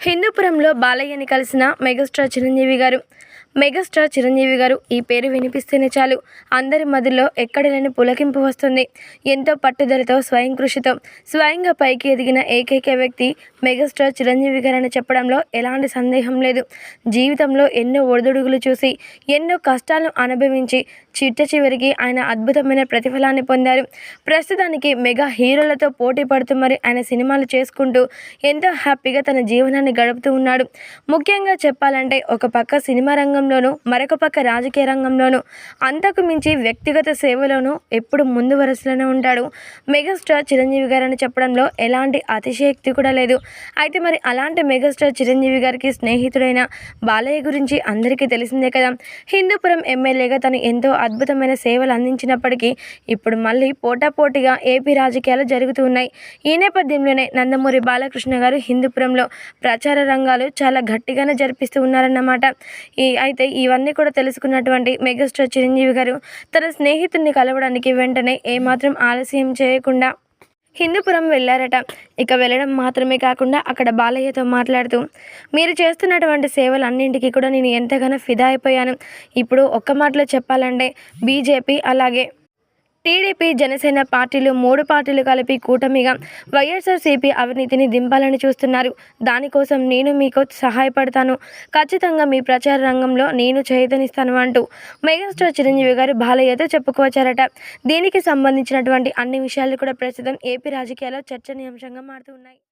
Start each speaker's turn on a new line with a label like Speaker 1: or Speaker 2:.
Speaker 1: హిందూపురంలో బాలయ్యని కలిసిన మెగాస్టార్ చిరంజీవి గారు మెగాస్టార్ చిరంజీవి గారు ఈ పేరు వినిపిస్తేనే చాలు. అందరి మదిలో ఎక్కడలేని పులకింపు వస్తుంది. ఎంతో పట్టుదలతో స్వయం కృషితో స్వయంగా పైకి ఎదిగిన ఏకైక వ్యక్తి మెగాస్టార్ చిరంజీవి గారు అని చెప్పడంలో ఎలాంటి సందేహం లేదు. జీవితంలో ఎన్నో ఒడిదుడుగులు చూసి ఎన్నో కష్టాలను అనుభవించి చిట్ట చివరికి ఆయన అద్భుతమైన ప్రతిఫలాన్ని పొందారు. ప్రస్తుతానికి మెగా హీరోలతో పోటీ పడుతూ మరి ఆయన సినిమాలు చేసుకుంటూ ఎంతో హ్యాపీగా తన జీవనాన్ని గడుపుతూ ఉన్నాడు. ముఖ్యంగా చెప్పాలంటే ఒక పక్క సినిమా రంగం రంగంలోనూ మరొక పక్క రాజకీయ రంగంలోనూ అంతకు మించి వ్యక్తిగత సేవలోనూ ఎప్పుడు ముందు వరుసలోనే ఉంటాడు. మెగాస్టార్ చిరంజీవి గారని చెప్పడంలో ఎలాంటి అతిశయక్తి కూడా లేదు. అయితే మరి అలాంటి మెగాస్టార్ చిరంజీవి గారికి స్నేహితుడైన బాలయ్య గురించి అందరికీ తెలిసిందే కదా. హిందూపురం ఎమ్మెల్యేగా తను ఎంతో అద్భుతమైన సేవలు అందించినప్పటికీ ఇప్పుడు మళ్ళీ పోటాపోటీగా ఏపీ రాజకీయాలు జరుగుతూ ఉన్నాయి. ఈ నేపథ్యంలోనే నందమూరి బాలకృష్ణ గారు హిందూపురంలో ప్రచార రంగాలు చాలా గట్టిగానే జరిపిస్తూ ఉన్నారన్నమాట. ఈ అయితే ఇవన్నీ కూడా తెలుసుకున్నటువంటి మెగాస్టార్ చిరంజీవి గారు తన స్నేహితుడిని కలవడానికి వెంటనే ఏమాత్రం ఆలస్యం చేయకుండా హిందూపురం వెళ్ళారట. ఇక వెళ్ళడం మాత్రమే కాకుండా అక్కడ బాలయ్యతో మాట్లాడుతూ మీరు చేస్తున్నటువంటి సేవలన్నింటికీ కూడా నేను ఎంతగానో ఫిదా అయిపోయాను. ఇప్పుడు ఒక్క మాటలో చెప్పాలంటే బీజేపీ అలాగే టీడీపీ జనసేన పార్టీలు మూడు పార్టీలు కలిపి కూటమిగా వైఎస్ఆర్సీపీ అవినీతిని దింపాలని చూస్తున్నారు. దానికోసం నేను మీకు సహాయపడతాను. ఖచ్చితంగా మీ ప్రచార రంగంలో నేను చైతన్యస్తాను అంటూ మెగాస్టార్ చిరంజీవి గారు బాలయ్యతో చెప్పుకోవచ్చారట. దీనికి సంబంధించినటువంటి అన్ని విషయాలు కూడా ప్రస్తుతం ఏపీ రాజకీయాల్లో చర్చనీయాంశంగా మారుతూ ఉన్నాయి.